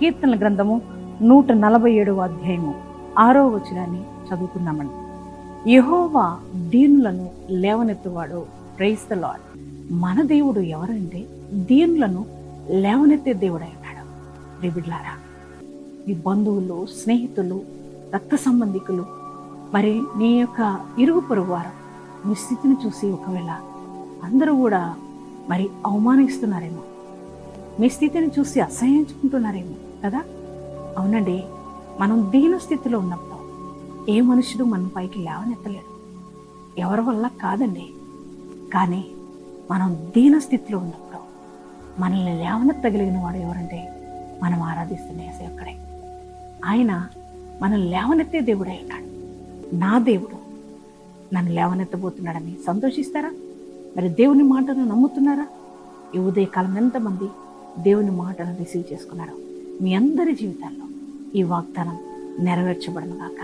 కీర్తనల గ్రంథము నూట నలభై ఏడవ అధ్యాయము ఆరో వచనాన్ని చదువుకుందామండి. యహోవా దీనులను లేవనెత్తువాడు. ప్రైస్ ద లార్డ్ మన దేవుడు ఎవరంటే దీనులను లేవనెత్తే దేవుడై ఉన్నాడు. రిబిడ్లారా మీ బంధువులు స్నేహితులు రక్త సంబంధికులు మరి నీ యొక్క ఇరుగు పొరుగు వారు మీ స్థితిని చూసి ఒకవేళ అందరూ కూడా మరి అవమానిస్తున్నారేమో మీ స్థితిని చూసి అసహ్యించుకుంటున్నారేమో కదా? అవునండి. మనం దీన స్థితిలో ఉన్నప్పుడు ఏ మనుషుడు మన పైకి లేవనెత్తలేడు. ఎవరి వల్ల కాదండి. కానీ మనం దీన స్థితిలో ఉన్నప్పుడు మనల్ని లేవనెత్తగలిగిన వాడు ఎవరంటే మనం ఆరాధిస్తున్న ఒక్కడే. ఆయన మనం లేవనెత్తే దేవుడై ఉన్నాడు. నా దేవుడు నన్ను లేవనెత్తబోతున్నాడని సంతోషిస్తారా? మరి దేవుని మాటను నమ్ముతున్నారా? ఈ ఉదయకాలం ఎంతమంది దేవుని మాటను రిసీవ్ చేసుకున్నారు మీ అందరి జీవితాల్లో ఈ వాగ్దానం నెరవేర్చబడను కాక